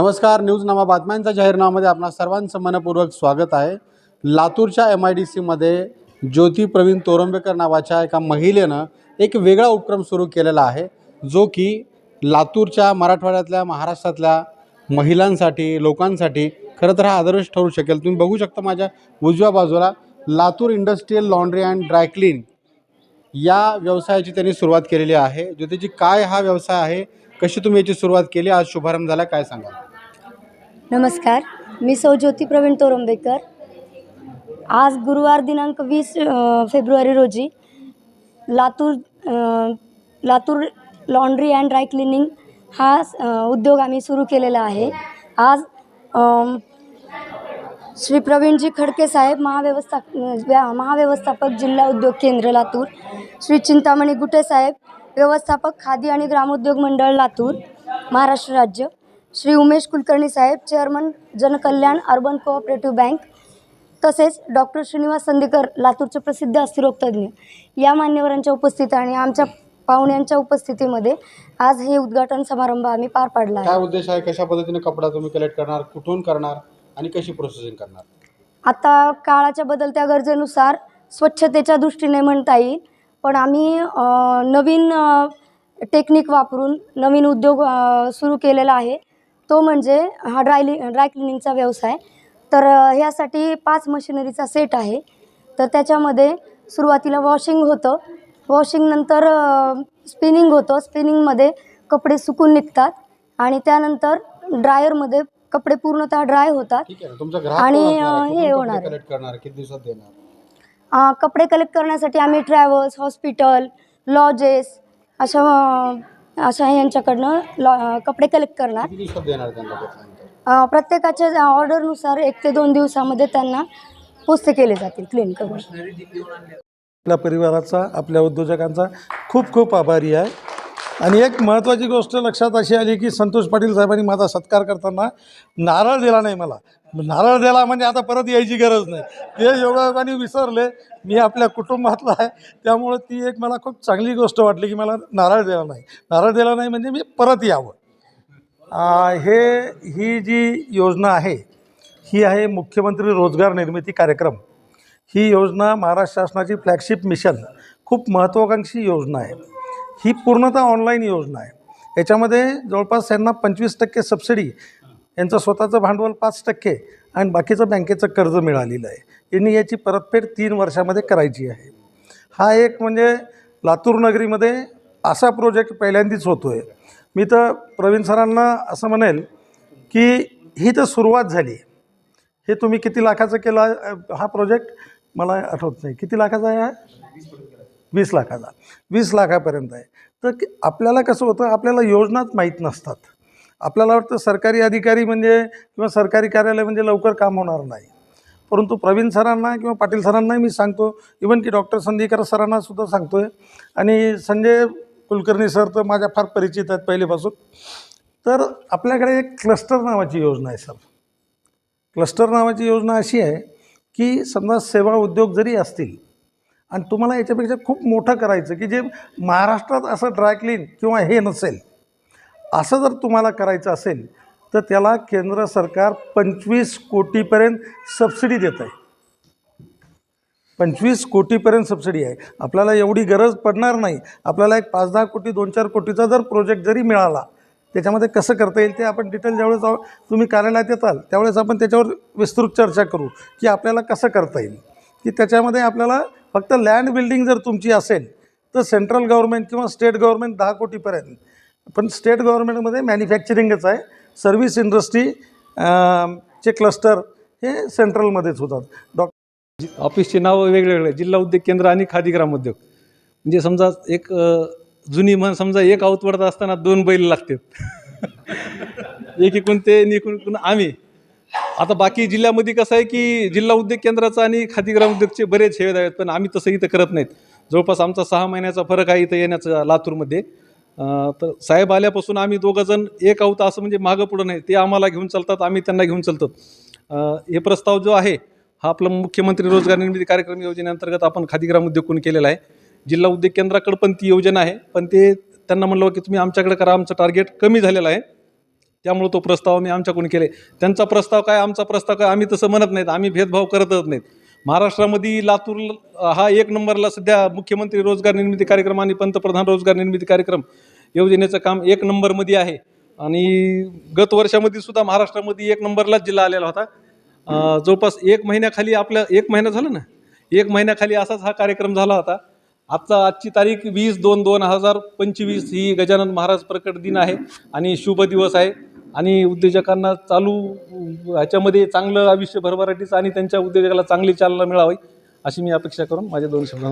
नमस्कार न्यूज नामा बातम्यांच्या जाहीरनाम्यामध्ये आपणा सर्वांचं मनपूर्वक स्वागत आहे. लातूरच्या एम आय डी सीमध्ये ज्योती प्रवीण तोरंबेकर नावाच्या एका महिलेनं एक वेगळा उपक्रम सुरू केलेला आहे जो की लातूरच्या मराठवाड्यातल्या महाराष्ट्रातल्या महिलांसाठी लोकांसाठी खरं तर हा आदर्श ठरू शकेल. तुम्ही बघू शकता माझ्या उजव्या बाजूला Latur industrial laundry and dry clean या व्यवसायाची त्यांनी सुरुवात केलेली आहे. ज्योतिजी काय हा व्यवसाय आहे? कशी तुम्ही याची सुरुवात केली? आज शुभारंभ झाला काय सांगाल? नमस्कार मी सौ ज्योती प्रवीण तोरंबेकर. आज गुरुवार दिनांक वीस फेब्रुवारी रोजी Latur Latur laundry and dry cleaning हा उद्योग आम्ही सुरू केलेला आहे. आज श्री प्रवीणजी खडके साहेब महाव्यवस्था व्या- महाव्यवस्थापक जिल्हा उद्योग केंद्र लातूर श्री चिंतामणी गुटे साहेब व्यवस्थापक खादी आणि ग्रामोद्योग मंडळ लातूर महाराष्ट्र राज्य. श्री उमेश कुलकर्णी साहेब chairman Jankalyan urban cooperative bank तसेच डॉक्टर श्रीनिवास संदेकर लातूरचे प्रसिद्ध अस्थिरोगतज्ञ. या मान्यवरांच्या उपस्थितीत आणि आमच्या पाहुण्यांच्या उपस्थितीमध्ये आज हे उद्घाटन समारंभ आम्ही पार पाडला आहे. काय उद्देश आहे? कशा पद्धतीने कपडा तुम्ही कलेक्ट करणार? कुठून करणार? आणि कशी प्रोसेसिंग करणार? आता काळाच्या बदलत्या गरजेनुसार स्वच्छतेच्या दृष्टीने म्हणता येईल पण आम्ही अ, नवीन टेक्निक वापरून नवीन उद्योग सुरू केलेला आहे. तो म्हणजे हा ड्रायली ड्राय क्लिनिंगचा व्यवसाय. तर ह्यासाठी पाच मशिनरीचा सेट आहे. तर त्याच्यामध्ये सुरुवातीला वॉशिंग होतं. वॉशिंगनंतर स्पिनिंग होतं. स्पिनिंगमध्ये कपडे सुकून निघतात. आणि त्यानंतर ड्रायरमध्ये कपडे पूर्णतः ड्राय होतात. आणि, हे होणार कपडे कलेक्ट करण्यासाठी आम्ही ट्रॅव्हल्स हॉस्पिटल लॉजेस अशा अ, अशा यांच्याकडनं लॉ कपडे कलेक्ट करणार. किती दिवसात देणार त्यांना त्याच्यानंतर? अ, प्रत्येकाच्या ऑर्डरनुसार एक ते दोन दिवसामध्ये त्यांना पोस्ते केले जातील क्लीन करून. आपल्या परिवाराचा आपल्या उद्योजकांचा खूप खूप आभारी आहे. आणि एक महत्त्वाची गोष्ट लक्षात अशी आली की संतोष पाटील साहेबांनी माझा सत्कार करताना नारळ दिला नाही मला. नारळ दिला म्हणजे आता परत यायची गरज नाही. ते योगायोगाने विसरले. मी आपल्या कुटुंबातला आहे. त्यामुळं ती एक मला खूप चांगली गोष्ट वाटली की मला नारळ दिला नाही. नारळ दिला नाही म्हणजे मी परत यावं. हे ही जी योजना आहे ही आहे मुख्यमंत्री रोजगार निर्मिती कार्यक्रम. ही योजना महाराष्ट्र शासनाची फ्लॅगशिप मिशन खूप महत्त्वाकांक्षी योजना आहे. ही पूर्णतः ऑनलाईन योजना आहे. याच्यामध्ये जवळपास त्यांना पंचवीस टक्के सबसिडी यांचं स्वतःचं भांडवल पाच टक्के आणि बाकीचं बँकेचं कर्ज मिळालेलं आहे. यांनी याची परतफेड तीन वर्षामध्ये करायची आहे. हा एक म्हणजे लातूर नगरीमध्ये असा प्रोजेक्ट पहिल्यांदाच होतो आहे मी तर प्रवीण सरांना असं म्हणेल की ही तर सुरुवात झाली. हे तुम्ही किती लाखाचं केला? हा प्रोजेक्ट मला आठवत नाही. किती लाखाचा आहे हा? वीस लाखाचा. वीस लाखापर्यंत आहे. तर की- आपल्याला कसं होतं? आपल्याला योजनाच माहीत नसतात. आपल्याला वाटतं सरकारी अधिकारी म्हणजे किंवा सरकारी कार्यालय म्हणजे लवकर काम होणार नाही. परंतु प्रवीण सरांना किंवा पाटील सरांनाही मी सांगतो इवन की डॉक्टर संदीकर सरांना सुद्धा सांगतो आहे आणि संजय कुलकर्णी सर तर माझ्या फार परिचित आहेत पहिलेपासून. तर आपल्याकडे एक क्लस्टर नावाची योजना आहे सर. क्लस्टर नावाची योजना अशी आहे की समजा सेवा उद्योग जरी असतील आणि तुम्हाला याच्यापेक्षा खूप मोठं करायचं की जे महाराष्ट्रात असं ड्रायक्लीन किंवा हे नसेल असं जर तुम्हाला करायचं असेल तर त्याला केंद्र सरकार पंचवीस कोटीपर्यंत सबसिडी देत आहे. पंचवीस कोटीपर्यंत सबसिडी आहे. आपल्याला एवढी गरज पडणार नाही. आपल्याला एक पाच दहा कोटी दोन चार कोटीचा जर प्रोजेक्ट जरी मिळाला त्याच्यामध्ये कसं करता येईल ते आपण डिटेल ज्यावेळेस तुम्ही कार्यालयात येताल त्यावेळेस आपण त्याच्यावर विस्तृत चर्चा करू की आपल्याला कसं करता येईल. की त्याच्यामध्ये आपल्याला फक्त लँड बिल्डिंग जर तुमची असेल तर सेंट्रल गव्हर्नमेंट किंवा स्टेट गव्हर्नमेंट दहा कोटीपर्यंत. पण स्टेट गव्हर्नमेंटमध्ये मॅन्युफॅक्चरिंगच आहे. सर्व्हिस इंडस्ट्री चे क्लस्टर हे सेंट्रलमध्येच होतात. डॉ ऑफिसचे नावं वेगवेगळे जिल्हा उद्योग केंद्र आणि खादी ग्रामोद्योग म्हणजे समजा एक जुनी म्हण समजा एक आवतवडत असताना दोन बैल लागतात. एक इकून ते निकून आम्ही. आता बाकी जिल्ह्यामध्ये कसं आहे की जिल्हा उद्योग केंद्राचा आणि खादी ग्रामोद्योगचे बरेच हेवेद आहेत पण आम्ही तसं इथं करत नाहीत. जवळपास आमचा सहा महिन्याचा फरक आहे इथं येण्याचा लातूरमध्ये. तर साहेब आल्यापासून आम्ही दोघंजण एक आहोत असं म्हणजे मागं पुढं नाही. ते आम्हाला घेऊन चालतात आम्ही त्यांना घेऊन चालतात. हे प्रस्ताव जो आहे हा आपला मुख्यमंत्री रोजगार निर्मिती कार्यक्रम योजनेअंतर्गत आपण खादीग्राम उद्योग कोण केलेला आहे. जिल्हा उद्योग केंद्राकडे पण ती योजना आहे पण ते त्यांना म्हणलं की तुम्ही आमच्याकडे करा आमचं टार्गेट कमी झालेलं आहे. त्यामुळे तो प्रस्ताव आम्ही आमच्याकडून केले. त्यांचा प्रस्ताव काय आमचा प्रस्ताव काय आम्ही तसं म्हणत नाहीत. आम्ही भेदभाव करतच नाहीत. महाराष्ट्रामध्ये लातूर हा एक नंबरला सध्या मुख्यमंत्री रोजगार निर्मिती कार्यक्रम आणि पंतप्रधान रोजगार निर्मिती कार्यक्रम योजनेचं काम एक नंबरमध्ये आहे. आणि गत वर्षामध्ये सुद्धा महाराष्ट्रामध्ये एक नंबरलाच जिल्हा आलेला होता. जवळपास एक महिन्याखाली आपल्या एक महिना झाला ना? एक महिन्याखाली असाच हा कार्यक्रम झाला होता. आजचा आजची तारीख वीस दोन दोन हजार पंचवीस ही गजानन महाराज प्रकट दिन आहे आणि शुभ दिवस आहे. आणि उद्योजकांना चालू ह्याच्यामध्ये चांगलं आयुष्य भरभराटीचं आणि त्यांच्या उद्योजकाला चांगली चालना मिळावी अशी मी अपेक्षा करून माझ्या दोन शब्द